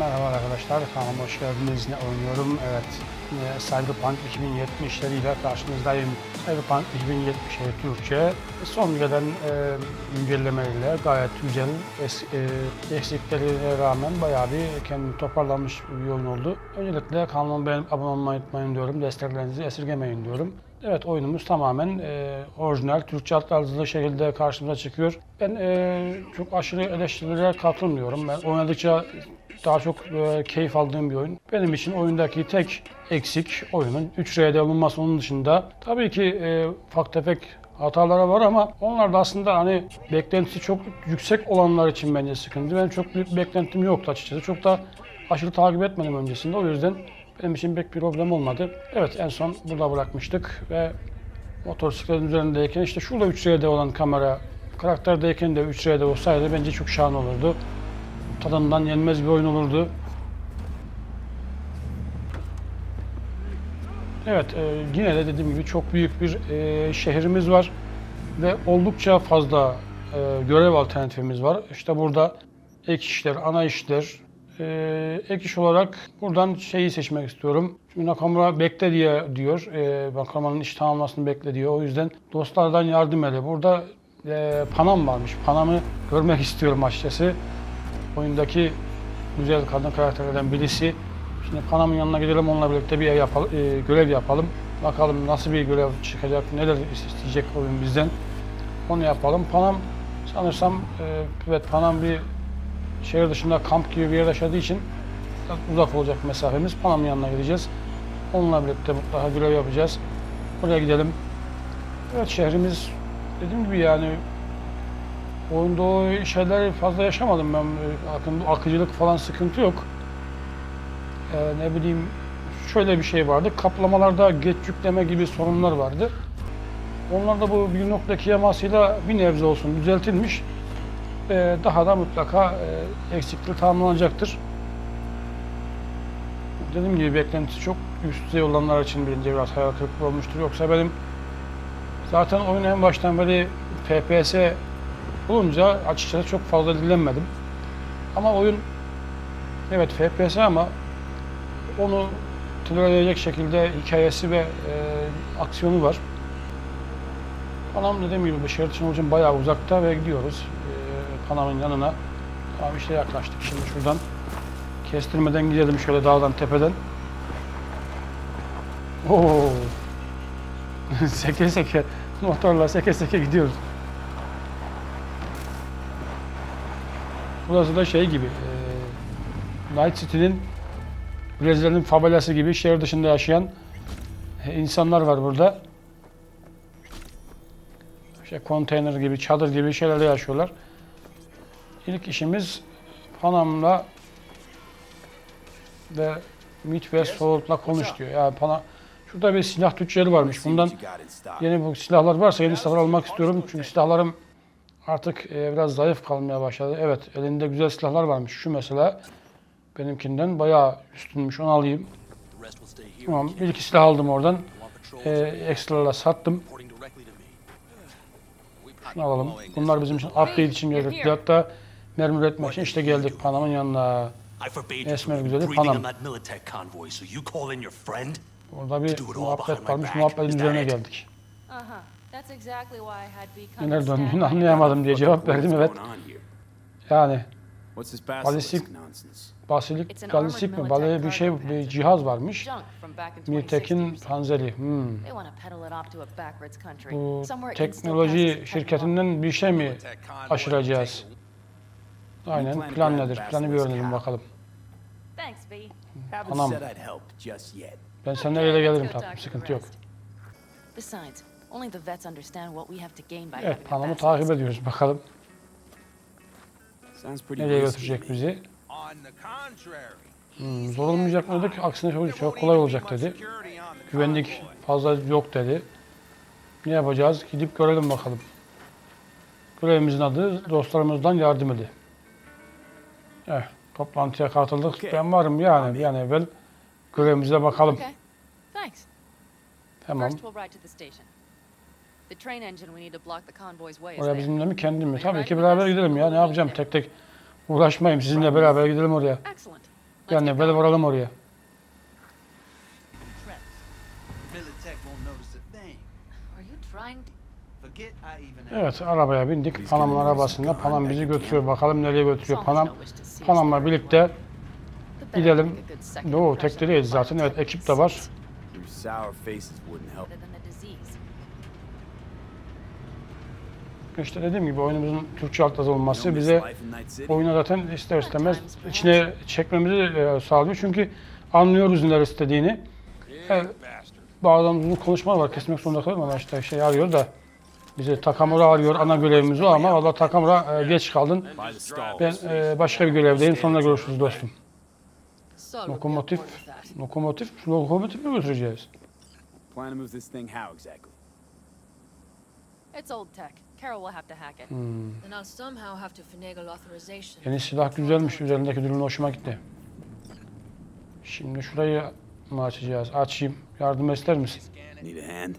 Merhaba arkadaşlar, kanalıma hoş geldiniz. Ne oynuyorum? Evet, yine Cyberpunk 2070'leriyle karşınızdayım. Cyberpunk 2077 Türkçe. Son gelen e, güncellemeyle gayet güzel, es, e, eksiklerine rağmen bayağı bir kendini toparlanmış bir oyun oldu. Öncelikle kanalıma beğenip abone olmayı unutmayın diyorum. Desteklerinizi esirgemeyin diyorum. Evet oyunumuz tamamen e, orijinal Türkçe altyazılı şekilde karşımıza çıkıyor. Ben e, çok aşırı eleştirilere katılmıyorum. Ben oynadıkça daha çok e, keyif aldığım bir oyun. Benim için oyundaki tek eksik oyunun 3R'de olunması onun dışında. Tabii ki e, ufak tefek hataları var ama onlar da aslında hani beklentisi çok yüksek olanlar için bence sıkıntı. Benim çok büyük beklentim yoktu açıkçası. Çok da aşırı takip etmedim öncesinde. O yüzden benim için pek bir problem olmadı. Evet en son burada bırakmıştık ve motosikletin üzerindeyken işte şurada 3R'de olan kamera karakterdeyken de 3R'de olsaydı bence çok şahane olurdu. Tadından yenmez bir oyun olurdu. Evet e, yine de dediğim gibi çok büyük bir e, şehrimiz var ve oldukça fazla e, görev alternatifimiz var. İşte burada ek işler, ana işler, e, ek iş olarak buradan şeyi seçmek istiyorum. Çünkü Nakamura bekle diye diyor. E, Nakamura'nın iş tamamlamasını bekle diyor. O yüzden dostlardan yardım ele. Burada e, Panam varmış. Panam'ı görmek istiyorum açıkçası. Oyundaki güzel kadın karakterlerden birisi. Şimdi Panam'ın yanına gidelim onunla birlikte bir yapalım, e, görev yapalım. Bakalım nasıl bir görev çıkacak, neler isteyecek oyun bizden. Onu yapalım. Panam sanırsam e, evet Panam bir şehir dışında kamp gibi bir yer yaşadığı için uzak olacak mesafemiz. Panam'ın yanına gideceğiz. Onunla birlikte mutlaka görev yapacağız. Buraya gidelim. Evet şehrimiz dediğim gibi yani oyunda o şeyler fazla yaşamadım ben. Akın, akıcılık falan sıkıntı yok. Ee, ne bileyim şöyle bir şey vardı. Kaplamalarda geç yükleme gibi sorunlar vardı. Onlar da bu 1.2 yamasıyla bir nebze olsun düzeltilmiş. Ee, daha da mutlaka e, eksiklik tamamlanacaktır. Dediğim gibi beklentisi çok üst düzey olanlar için birinci biraz hayal kırıklığı olmuştur. Yoksa benim zaten oyun en baştan beri FPS olunca açıkçası çok fazla dinlenmedim. Ama oyun evet FPS ama onu tolere edecek şekilde hikayesi ve e, aksiyonu var. Panam dediğim gibi şehir için bayağı uzakta ve gidiyoruz e, Panam'ın yanına. Tamam işte yaklaştık şimdi şuradan. Kestirmeden gidelim şöyle dağdan tepeden. Oo. seke seke motorla seke seke gidiyoruz. Burası da şey gibi e, Night City'nin Brezilya'nın favelası gibi şehir dışında yaşayan e, insanlar var burada. İşte konteyner gibi, çadır gibi şeylerde yaşıyorlar. İlk işimiz Panam'la ve Midwest Forward'la konuş diyor. Yani Pana Şurada bir silah tüccarı varmış. Bundan yeni bu silahlar varsa yeni silahlar almak istiyorum. Çünkü silahlarım artık e, biraz zayıf kalmaya başladı. Evet elinde güzel silahlar varmış. Şu mesela benimkinden bayağı üstünmüş. Onu alayım. Tamam bir iki silah aldım oradan. E, ekstralarla sattım. Şunu alalım. Bunlar bizim için upgrade için gerekli. Hatta mermi üretmek için işte geldik Panam'ın yanına. Esmer güzeli Panam. Orada bir muhabbet varmış. Muhabbetin üzerine geldik. That's exactly why I had Bee come Neler döndüğünü anlayamadım diye cevap verdim. Evet. Yani What's this Balistik- basilik, It's an galisik armored mi? Böyle military bir şey, bir cihaz varmış. junk from back in Mirtekin 2060. Panzeri. Hmm. They want to peddle it off to a backwoods country. Bu teknoloji şirketinden bir şey mi aşıracağız? Aynen. Plan nedir? Planı bir öğrenelim bakalım. Thanks, Bee. Haven't Anam. said I'd help just yet. Ben seninle öyle gelirim tatlım. Sıkıntı yok. Besides, only the vets understand what we have to gain by Evet, Panam'ı takip ediyoruz. Bakalım Sounds pretty nereye risky götürecek bizi. On the contrary. Hmm, zor olmayacak mı dedik. Aksine çok, çok kolay olacak dedi. Güvenlik fazla yok dedi. Ne yapacağız? Gidip görelim bakalım. Görevimizin adı dostlarımızdan yardım edi. Eh, toplantıya katıldık. Ben varım yani bir an evvel görevimize bakalım. Okay. Thanks. Tamam. First, we'll ride to the station. The train engine we need to block the convoy's way is Oraya there. bizimle mi kendim mi? Tabii ki beraber gidelim ya. Ne yapacağım tek tek uğraşmayayım. Sizinle beraber gidelim oraya. Excellent. Bir an evvel varalım oraya. Militech won't notice a thing. Are you trying to... Forget I even had Evet arabaya bindik. Panam'ın arabasında. Panam bizi götürüyor. Bakalım nereye götürüyor Panam. Panam'la birlikte better gidelim. make a good second impression değiliz zaten. Evet ekip de var. Your sour faces wouldn't help. Better than the disease. İşte dediğim gibi oyunumuzun Türkçe altyazı olması bize oyuna zaten ister istemez içine çekmemizi e, sağlıyor. Çünkü anlıyoruz neler istediğini. Evet, bazen uzun konuşmalar var kesmek zorunda kalıyorum ama işte şey arıyor da bizi Takamura arıyor ana görevimiz o ama valla Takamura e, geç kaldın. Ben e, başka bir görevdeyim sonra görüşürüz dostum. Lokomotif, lokomotif, lokomotif mi götüreceğiz? Plan to move this thing how exactly? It's old tech. Carol will have to hack it. Then I'll somehow have to finagle authorization. Yeni silah güzelmiş, üzerindeki dürbün hoşuma gitti. Şimdi şurayı mı açacağız? Açayım. Yardım ister misin? Need a hand?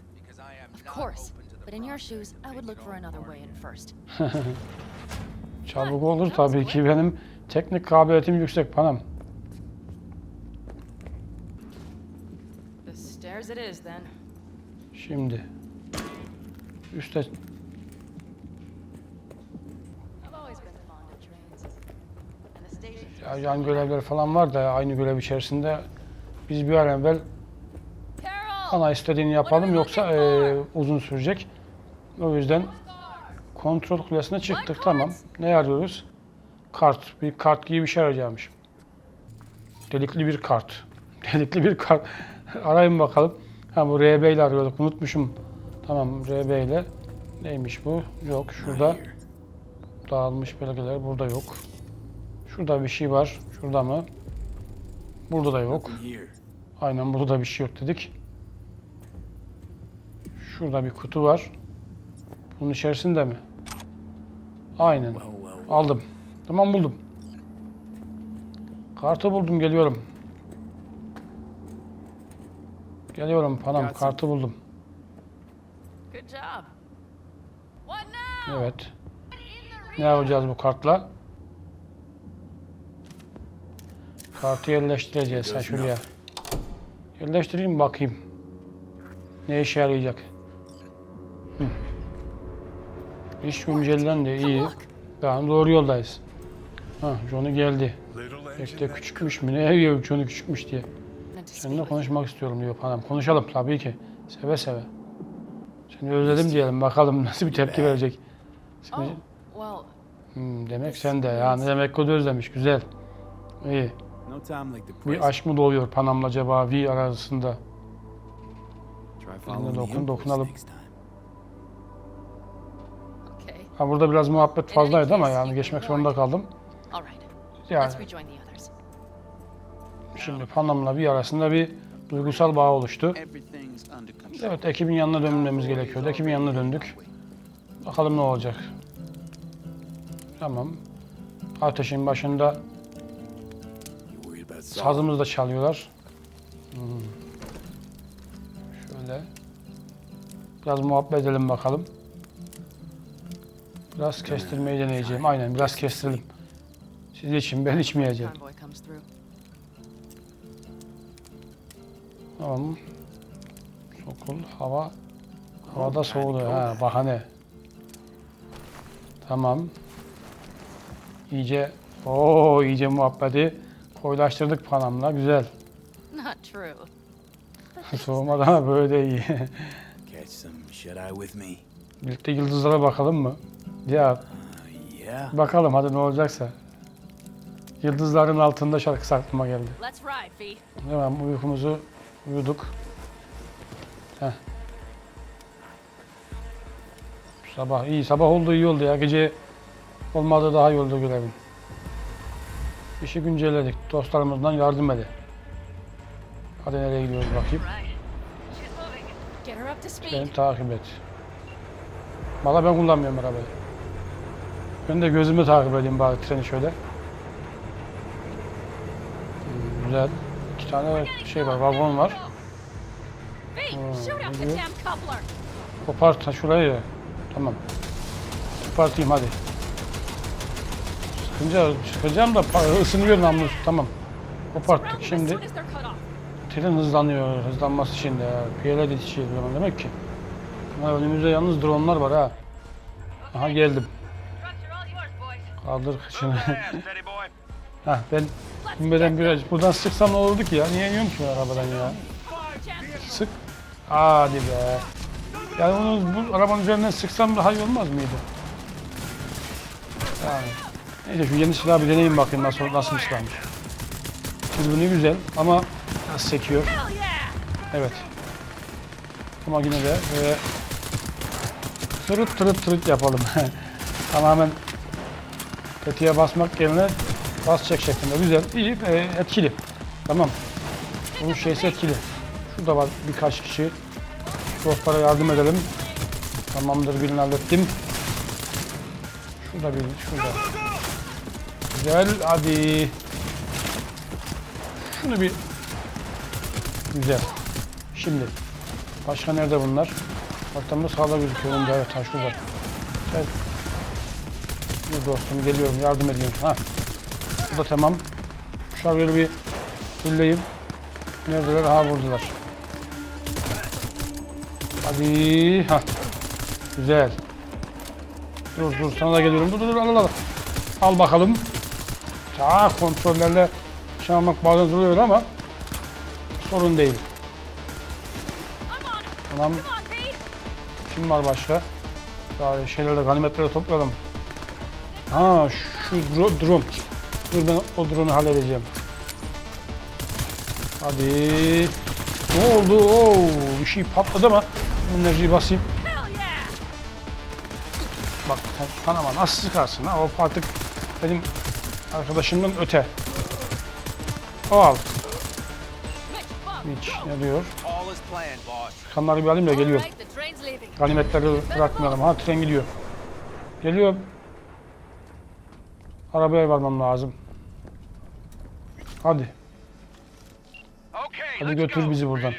Of course. But in your shoes, I would look for another way in first. Çabuk olur tabii ki. Benim teknik kabiliyetim yüksek panam. The stairs it is then. Şimdi. Üste I've always been fond of trains. And the station. ya yan görevler falan var da aynı görev içerisinde biz bir an evvel ana istediğini yapalım yoksa eee, uzun sürecek. O yüzden kontrol kulesine çıktık tamam. Ne arıyoruz? Kart. Bir kart gibi bir şey arayacağımışım. Delikli bir kart. Delikli bir kart. Arayın bakalım. Ha bu RB ile arıyorduk. Unutmuşum. Tamam RB ile. Neymiş bu? Yok. Şurada dağılmış belgeler. Burada yok. Şurada bir şey var. Şurada mı? Burada da yok. Aynen burada da bir şey yok dedik. Şurada bir kutu var. Bunun içerisinde mi? Aynen. Aldım. Tamam buldum. Kartı buldum geliyorum. Geliyorum panam kartı buldum. Good job. What now? Evet. Ne yapacağız bu kartla? Kartı yerleştireceğiz. Sen şuraya. Yerleştireyim bakayım. Ne işe yarayacak? Hı. İş güncellendi iyi. Yani doğru yoldayız. Ha, Johnny geldi. Bekle küçükmüş mü? Ne diyor Johnny küçükmüş diye. Seninle konuşmak istiyorum diyor panam. Konuşalım tabii ki. Seve seve. Seni özledim diyelim. Bakalım nasıl bir tepki verecek. Seni- Oh, well, Hmm, demek sen de yani demek da özlemiş. Güzel. İyi. No time like the Bir aşk mı doğuyor Panam'la acaba V arasında? The dokun, dokunalım. Ha burada biraz muhabbet fazlaydı ama yani geçmek zorunda kaldım. Yani şimdi Panam'la V arasında bir duygusal bağ oluştu. Evet ekibin yanına dönmemiz gerekiyordu. Ekibin yanına döndük. Bakalım ne olacak. Tamam. Ateşin başında? Sazımızı da çalıyorlar. Hmm. Şöyle. Biraz muhabbet edelim bakalım. Biraz kestirmeyi deneyeceğim. Aynen biraz kestirelim. Siz için ben içmeyeceğim. Tamam. Sokul hava. Havada soğudu. Ha bahane. Tamam. İyice o iyice muhabbeti koyulaştırdık Panam'la. Güzel. Not true. Soğumadan böyle de iyi. Catch some shut-eye with me? Birlikte yıldızlara bakalım mı? Ya Uh, yeah. bakalım hadi ne olacaksa. Yıldızların altında şarkısı aklıma geldi. Let's ride, V. Hemen uykumuzu uyuduk. Heh. Sabah iyi, sabah oldu iyi oldu ya. Gece olmadı daha iyi oldu görevin. İşi güncelledik. Dostlarımızdan yardım edin. Hadi nereye gidiyoruz bakayım. Beni takip et. Valla ben kullanmıyorum arabayı. Ben de gözümü takip edeyim bari treni şöyle. Hmm, güzel. İki tane şey var, vagon var. Coupler. Kopart şurayı. Tamam. Kopartayım hadi. Sıkınca, sıkacağım da ısınıyor namlusu. Tamam. koparttık. Şimdi tren hızlanıyor. Hızlanması için de piyalet yetişiyor o zaman demek ki. Ama önümüzde yalnız dronlar var ha. Aha geldim. Kaldır kıçını. Hah ben inmeden biraz buradan sıksam ne olurdu ki ya? Niye iniyorum ki arabadan ya? Sık. Hadi be. Yani onu bu arabanın üzerinden sıksam daha iyi olmaz mıydı? Yani. Neyse şu yeni silahı bir deneyeyim bakayım nasıl nasıl silahmış. Ne güzel ama biraz sekiyor. Evet. Ama yine de böyle tırıt tırıt tırıt yapalım. Tamamen tetiğe basmak yerine basacak şeklinde. Güzel, iyi, e, etkili. Tamam. Bunun şeysi etkili. Şurada var birkaç kişi. Dostlara yardım edelim. Tamamdır birini hallettim. Şurada bir, şurada. Güzel, hadi. Şunu bir... Güzel. Şimdi. Başka nerede bunlar? Ortamda sağda gözüküyor. Önümde evet, ha şurada. Gel. Dur dostum geliyorum, yardım ediyorum. Ha. Bu da tamam. Şarjörü bir fulleyeyim. Neredeler? Ha buradalar. Hadi. Ha. Güzel. Dur dur sana da geliyorum. Dur dur dur al al al. Al bakalım. Ta kontrollerle şey yapmak bazen zor oluyor ama sorun değil. Tamam. Kim var başka? Daha şeylerle ganimetleri toplayalım. Ha şu dro- drone. Dur ben o drone'u halledeceğim. Hadi. Ne oldu? Oo, bir şey patladı ama enerjiyi basayım. Bak kanama nasıl sıkarsın ha? O artık benim arkadaşımdan öte. O al. Hiç ne diyor? Kanları bir alayım da geliyor. Ganimetleri bırakmayalım. Ha tren gidiyor. Geliyor. Arabaya varmam lazım. Hadi. Hadi götür bizi buradan.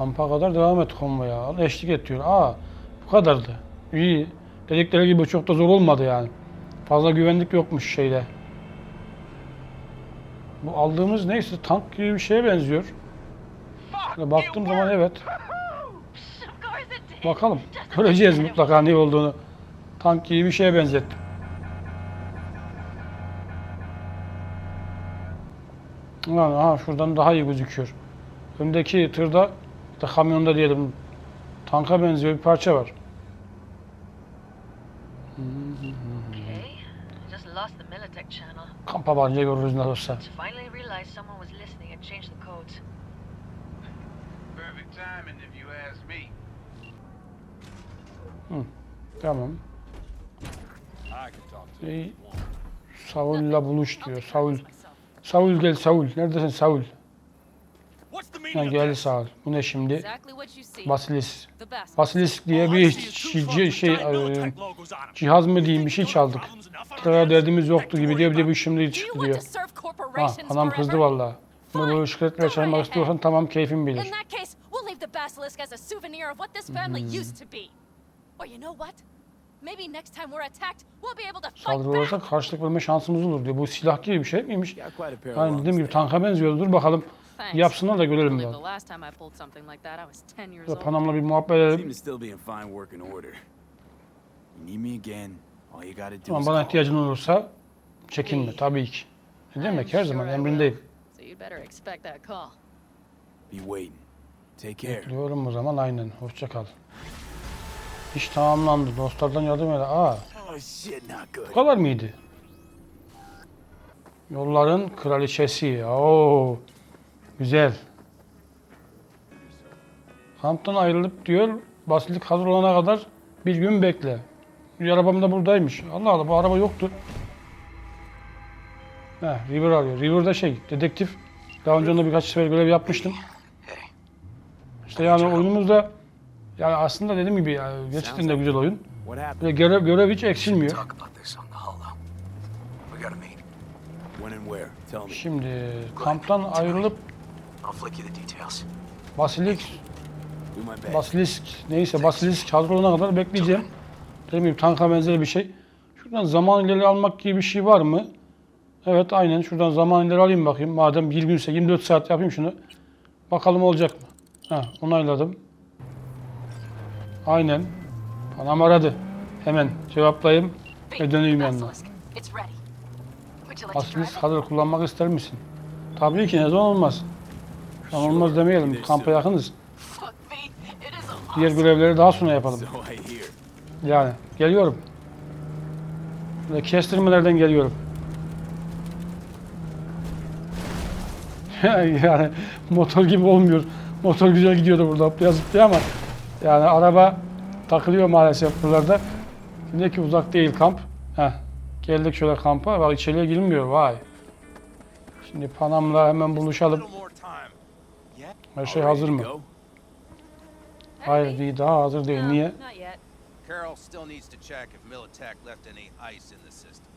Kampa kadar devam et konvoya. Eşlik et diyor. Aa bu kadardı. İyi. Dedikleri gibi çok da zor olmadı yani. Fazla güvenlik yokmuş şeyde. Bu aldığımız neyse tank gibi bir şeye benziyor. Şöyle baktığım zaman evet. Bakalım. Göreceğiz mutlaka ne olduğunu. Tank gibi bir şeye benzettim. Yani, aha, şuradan daha iyi gözüküyor. Öndeki tırda, da kamyonda diyelim, tanka benziyor bir parça var. Kampa varınca görürüz ne me. Tamam. Ee, Saul'la buluş diyor. Saul. Saul gel Saul. Neredesin Saul? Ha, geldi Saul. Bu ne şimdi? Basilis. Basilisk diye bir şey, şey e, cihaz mı diyeyim bir şey çaldık. Kıraya derdimiz yoktu gibi diyor bir de bu şimdi çıktı diyor. Ha, adam kızdı valla. Bunu böyle şirketle çalışmak istiyorsan tamam keyfin bilir. Hmm. used to be. Or you know what? Maybe next time we're attacked, we'll be able to fight Saldırı back. olursa karşılık verme şansımız olur diyor. Bu silah gibi bir şey miymiş? Yani dediğim gibi tanka benziyor. Dur bakalım. Yapsınlar da görelim believe ya. the last time I pulled something like that, I was 10 years Şurada old. Panam'la bir muhabbet edelim. to still be in fine working order. You need me again, all you gotta do Tamam bana ihtiyacın olursa çekinme tabii ki. Ne demek her zaman emrindeyim. So you'd better expect that call. Be waiting. Take care. Diyorum o zaman aynen. Hoşça kal. İş tamamlandı. Dostlardan yardım eyle. Aa Oh bu kadar mıydı? Yolların kraliçesi. Oo. Güzel. Kamptan ayrılıp diyor basilik hazır olana kadar bir gün bekle. Arabam da buradaymış. Allah Allah bu araba yoktu. Heh, River arıyor. River'da şey, dedektif. Daha önce onda birkaç sefer görev yapmıştım. İşte yani oyunumuzda yani aslında dediğim gibi yani gerçekten de güzel oyun. Böyle görev, görev hiç eksilmiyor. Şimdi kamptan ayrılıp I'll flick you the details. Basilik, Do my best. Basilisk neyse Basilisk hazır olana kadar bekleyeceğim. Gibi tanka benzeri bir şey. Şu Şuradan zaman ileri almak gibi bir şey var mı? Evet aynen şuradan zaman ileri alayım bakayım. Madem bir günse 24 saat yapayım şunu. Bakalım olacak mı? Ha, onayladım. Aynen. Anam aradı. Hemen cevaplayayım ve döneyim yanına. Basilisk, Basilisk hazır kullanmak ister misin? Tabii ki ne zaman olmaz. Olmaz demeyelim. Kampa yakınız. Diğer görevleri daha sonra yapalım. Yani geliyorum. Ve kestirmelerden geliyorum. yani motor gibi olmuyor. Motor güzel gidiyordu burada hoplaya zıplaya ama yani araba takılıyor maalesef buralarda. Şimdi ki uzak değil kamp. Heh, geldik şöyle kampa. Bak içeriye girilmiyor vay. Şimdi Panam'la hemen buluşalım. Her şey hazır mı? Hayır değil daha hazır değil. Niye? Carol still needs to check if Militech left any ice in the systems.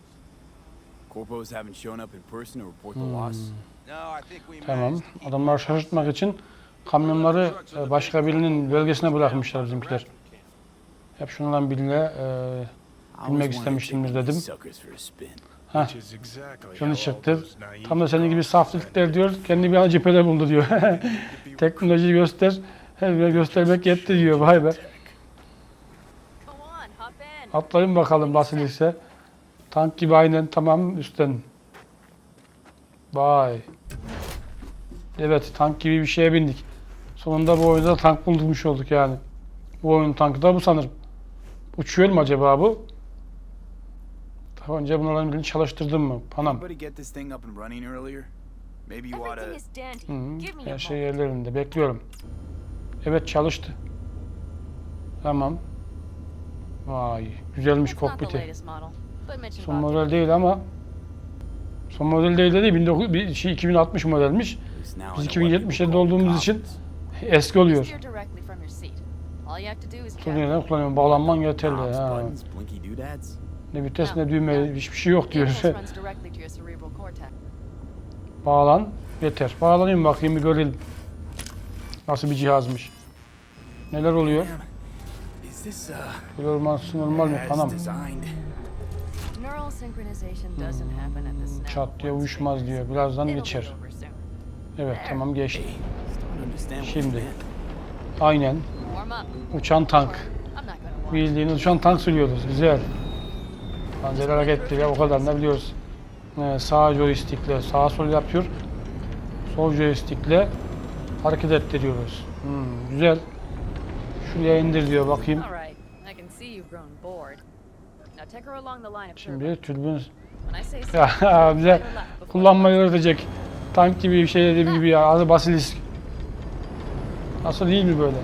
Corpos haven't shown up in person to report the Hmm. loss. No, I think we Tamam. Adamlar şaşırtmak için kamyonları e, başka birinin bölgesine bırakmışlar bizimkiler. Hep şundan biriyle e, Bilmek istemiştimdir dedim. Heh, şunu çıktı. Tam da senin gibi saflıklar diyor. Kendi bir an cephede buldu diyor. Teknolojiyi göster. Her göstermek yetti diyor. Vay be. Atlayın bakalım Basilisk'e. Tank gibi aynen tamam üstten. Vay. Evet tank gibi bir şeye bindik. Sonunda bu oyunda tank bulmuş olduk yani. Bu oyun tankı da bu sanırım. Uçuyor mu acaba bu? Daha önce bunlardan birini çalıştırdım mı? Panam. A Her şey yerlerinde. Bekliyorum. Evet çalıştı. Tamam. Vay. Güzelmiş kokpiti. Son model değil ama son model değil dedi 19 bir şey 2060 modelmiş. Biz I know what people 2077'de call olduğumuz için eski oluyor. Steer directly from your seat. All you have to do is Tur cap. neden kullanıyorum? Bağlanman yeterli. Ha. Ne vites ne düğme hiçbir şey yok diyor. Bağlan yeter. Bağlanayım bakayım bir görelim. Nasıl bir cihazmış. Neler oluyor? Olması normal mi? at this Çat diye uyuşmaz diyor. Birazdan geçer. Evet tamam geçti. Şimdi. Aynen. Uçan tank. Bildiğiniz uçan tank sürüyoruz. Güzel. Panzer hareketli o kadar ne biliyoruz. Ee, sağ joystickle sağa sol yapıyor. Sol joystickle hareket ettiriyoruz. Hmm, güzel. Şuraya indir diyor bakayım. Şimdi türbün ya bize kullanmayı öğretecek. Tank gibi bir şey dediğim gibi ya. Adı basilisk. Nasıl değil mi böyle?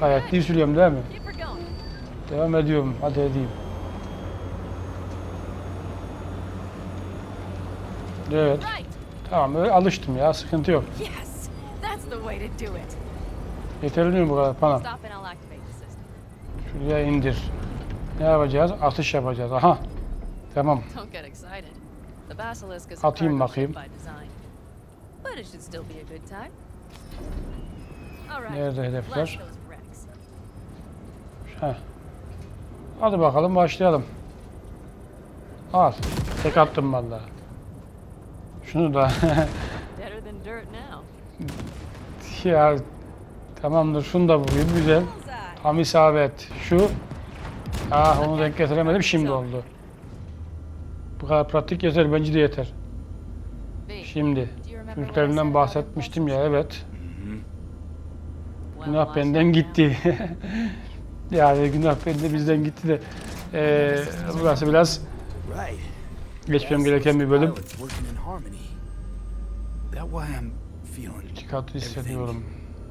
Gayet iyi sürüyorum değil mi? Devam ediyorum. Hadi edeyim. Evet. Tamam öyle alıştım ya. Sıkıntı yok. Yes. That's the way to do it. Yeterli mi bu kadar? System. Şuraya indir. Ne yapacağız? Atış yapacağız. Aha. Tamam. Atayım bakayım. Nerede hedefler? Heh. Hadi bakalım başlayalım. Al. Tek attım vallahi. Şunu da. Ya tamamdır. Şunu da vurayım. Güzel. Tam isabet. Şu. Ah onu denk getiremedim. Şimdi oldu. Bu kadar pratik yeter. Bence de yeter. Şimdi. about bahsetmiştim ya. Evet. Günah benden gitti. yani günah benden bizden gitti de. Ee, burası biraz. Geçmem gereken bir bölüm. İki katı hissediyorum.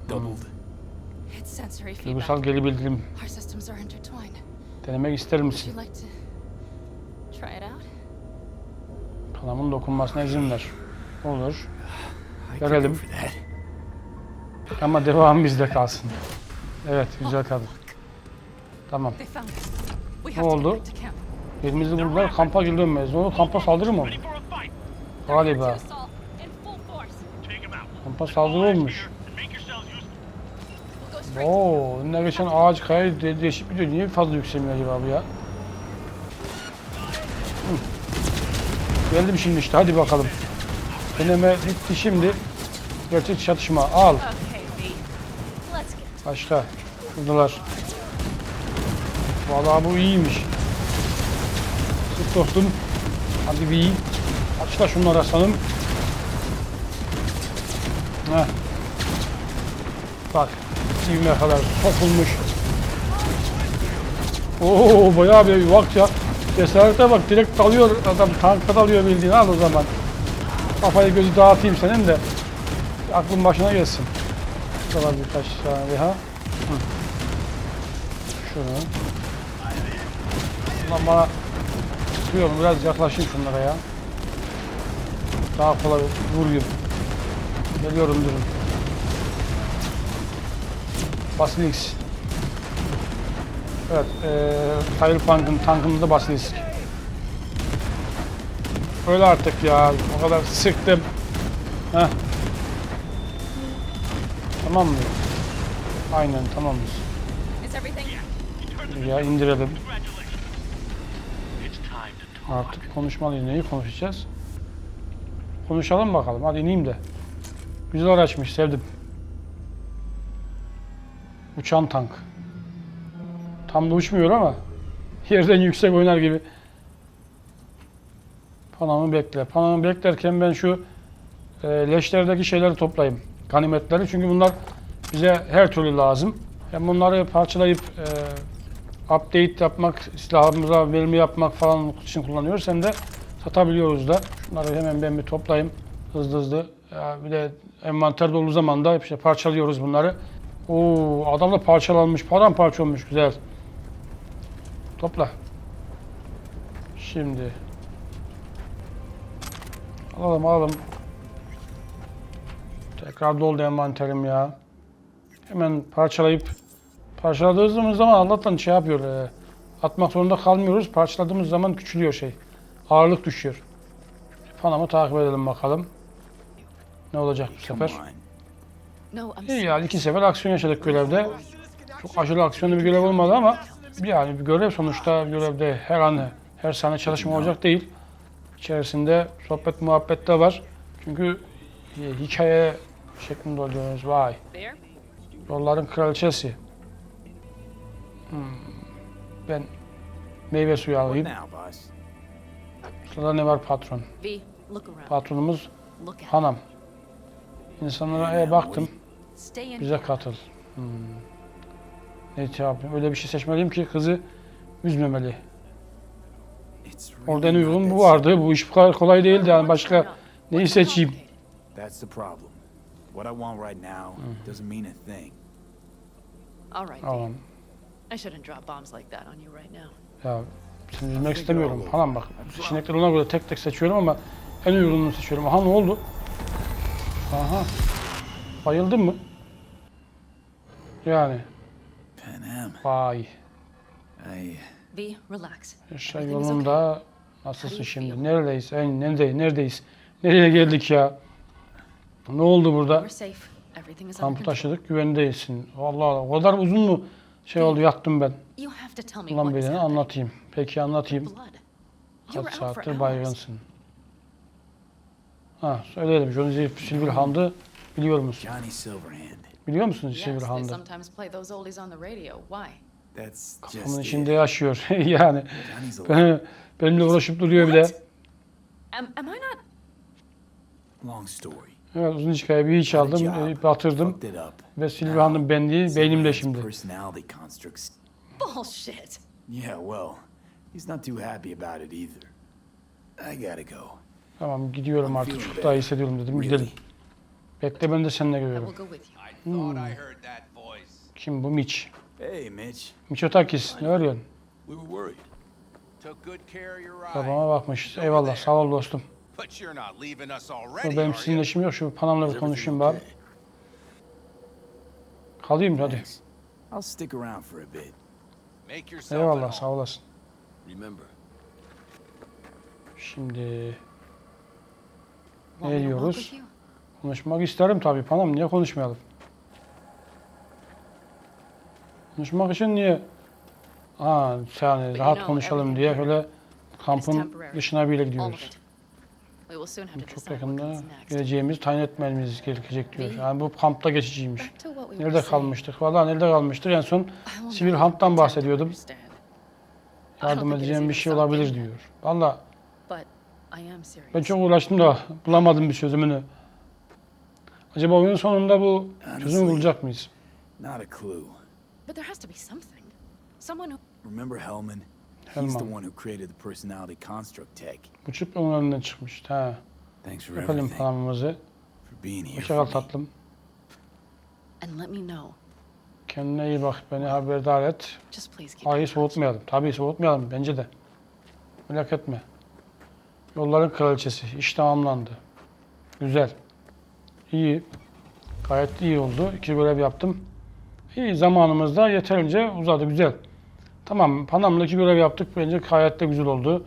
feedback. Duygusal geri bildirim. Denemek ister misin? Kanamın dokunmasına izin ver. Olur. Görelim. Ama devam bizde kalsın. Evet, güzel kadın. Tamam. Ne oldu? Elimizi buldular, kampa geri dönmeyiz. Olur, kampa saldırı mı? Galiba. Kampa saldırı olmuş. Oo, önüne geçen ağaç kaya de değişik bir Niye fazla yükselmiyor acaba bu ya? Geldim şimdi işte hadi bakalım. Deneme bitti şimdi. Gerçek çatışma al. Başla. Şuradalar. Vallahi bu iyiymiş. Dostum. Hadi bir. Açla şunları aslanım. Heh. Bak. Sivme kadar sokulmuş. Oo bayağı bir bak ya. Cesarete bak direkt dalıyor adam tanka dalıyor bildiğin al o zaman. Kafayı gözü dağıtayım senin de. Aklın başına gelsin. Burada var birkaç tane daha. Şunu. Ulan bana sıkıyorum biraz yaklaşayım şunlara ya. Daha kolay vurayım. Geliyorum durun. Basilisk. Evet, eee Cyberpunk'ın tankımız da Basilisk. Öyle artık ya, o kadar sıktım. Heh. Tamam mı? Aynen everything? Ya indirelim. Artık konuşmalıyız. Neyi konuşacağız? Konuşalım bakalım. Hadi ineyim de. Güzel araçmış. Sevdim. Uçan tank. Tam da uçmuyor ama yerden yüksek oynar gibi. Panamı bekle. Panamı beklerken ben şu e, leşlerdeki şeyleri toplayayım. Ganimetleri. Çünkü bunlar bize her türlü lazım. Hem bunları parçalayıp e, update yapmak, silahımıza verimi yapmak falan için kullanıyoruz. Hem de satabiliyoruz da. Şunları hemen ben bir toplayayım. Hızlı hızlı. Ya bir de envanter dolu zaman da işte parçalıyoruz bunları. Oo adam da parçalanmış. Paramparça olmuş. Güzel. Topla. Şimdi. Alalım alalım. Tekrar doldu envanterim ya. Hemen parçalayıp parçaladığımız zaman Allah'tan şey yapıyor. e, atmak zorunda kalmıyoruz. Parçaladığımız zaman küçülüyor şey. Ağırlık düşüyor. Panamı takip edelim bakalım. Ne olacak bu sefer? İyi yani iki sefer aksiyon yaşadık görevde. Çok aşırı aksiyonlu bir görev olmadı ama bir yani bir görev sonuçta görevde her an her saniye çalışma olacak değil. İçerisinde sohbet muhabbet de var. Çünkü e, hikaye şeklinde oluyoruz. Vay. Yolların kraliçesi. Hmm. Ben meyve suyu alayım. Sırada ne var patron? Patronumuz hanım. İnsanlara e, baktım. Bize katıl. Hmm. Ne yapayım? Öyle bir şey seçmeliyim ki kızı üzmemeli. Orada en uygun bu vardı. Bu iş bu kadar kolay değildi yani başka neyi seçeyim? That's the problem. What I want right now Mm-hmm. doesn't mean a thing. All right. I shouldn't drop bombs like that on you right now. Ya seni üzmek istemiyorum falan bak. Seçenekleri ona göre tek tek seçiyorum ama en uygununu seçiyorum. Aha ne oldu? Aha. Bayıldın mı? Yani vay. V, relax. Şey yolunda. Nasılsın şimdi? Neredeyiz? En, neredeyiz? Neredeyiz? Nereye geldik ya? Ne oldu burada? We're safe. Everything is under Kampı control. taşıdık, güvendeyisin. Vallahi o kadar uzun mu şey oldu yattım ben. Ulan happening. anlatayım. Peki anlatayım. Kaç saattir baygınsın. Ha söyleyelim. Johnny Silverhand'ı biliyor musun? Biliyor musunuz Silverhand'ı? Kafamın içinde yaşıyor. yani benimle uğraşıp duruyor not? long story. Evet uzun hikaye bir hiç aldım, e, batırdım ve Silverhand'ın benliği beynimde şimdi. Bullshit. Yeah, well, he's not too happy about it either. I gotta go. Tamam gidiyorum artık çok daha iyi hissediyorum dedim gidelim. Bekle ben de seninle geliyorum. voice. Kim bu Mitch? Hey, Mitch. Miçotakis ne arıyorsun? Babama bakmış. Eyvallah sağ ol dostum. But you're not leaving us Dur, already, Benim sizinle işim yok şu Panam'la bir konuşayım bari. Kalayım hadi. Thanks. I'll stick around for a bit. Make yourself Eyvallah at sağ home. olasın. Remember, Şimdi walk diyoruz? konuşmak isterim tabii Panam. Niye konuşmayalım? Konuşmak için niye? Ha yani rahat konuşalım diye böyle kampın dışına bile gidiyoruz. Çok yakında geleceğimizi tayin etmemiz gerekecek diyor. Yani bu kampta geçiciymiş. Nerede kalmıştık? Vallahi nerede kalmıştık? En son sivil to bahsediyordum. Yardım edeceğim bir şey olabilir diyor. Serious. ben çok uğraştım da bulamadım bir çözümünü. Acaba oyunun sonunda bu çözümü bulacak mıyız? Not a clue. But there has to be something. Someone who Remember Hellman? He's the one who created the personality construct tech. Bu çıp onun önünden çıkmış. Ha. Thanks for Yapalım everything. planımızı. For being here Hoşça kal for me. tatlım. and let me know. Kendine iyi bak. Beni haberdar et. Just please keep Ayı in touch. soğutmayalım. Tabii soğutmayalım bence de. Merak etme. Yolların kraliçesi. İş tamamlandı. Güzel. İyi. Gayet iyi oldu. İki görev yaptım. İyi zamanımız da yeterince uzadı. Güzel. Tamam. Panam'da iki görev yaptık. Bence gayet de güzel oldu.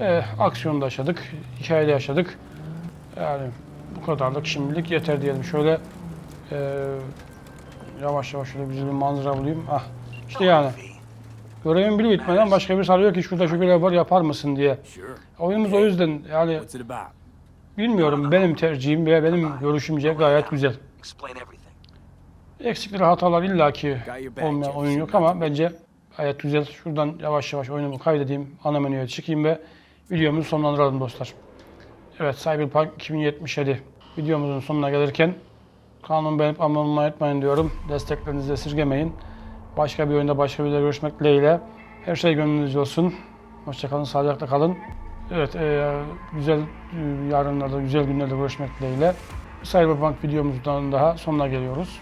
Ve aksiyonda yaşadık. Hikayede yaşadık. Yani bu kadarlık şimdilik yeter diyelim. Şöyle eee, yavaş yavaş şöyle güzel bir manzara bulayım. Ah. İşte yani. Görevin bile bitmeden başka bir sarıyor ki şurada şu görev var yapar mısın diye. Oyunumuz o yüzden yani bilmiyorum benim tercihim ve benim görüşümce gayet güzel. Eksikleri hatalar illaki olmayan oyun yok ama bence gayet güzel. Şuradan yavaş yavaş oyunumu kaydedeyim, ana menüye çıkayım ve videomuzu sonlandıralım dostlar. Evet Cyberpunk 2077 videomuzun sonuna gelirken kanalıma beğenip abone olmayı unutmayın diyorum. Desteklerinizi esirgemeyin. Başka bir oyunda başka bir görüşmek dileğiyle. Her şey gönlünüzce olsun. Hoşçakalın, sağlıcakla kalın. Evet, eee, güzel e, yarınlarda, güzel günlerde görüşmek dileğiyle. Cyberpunk videomuzdan daha sonuna geliyoruz.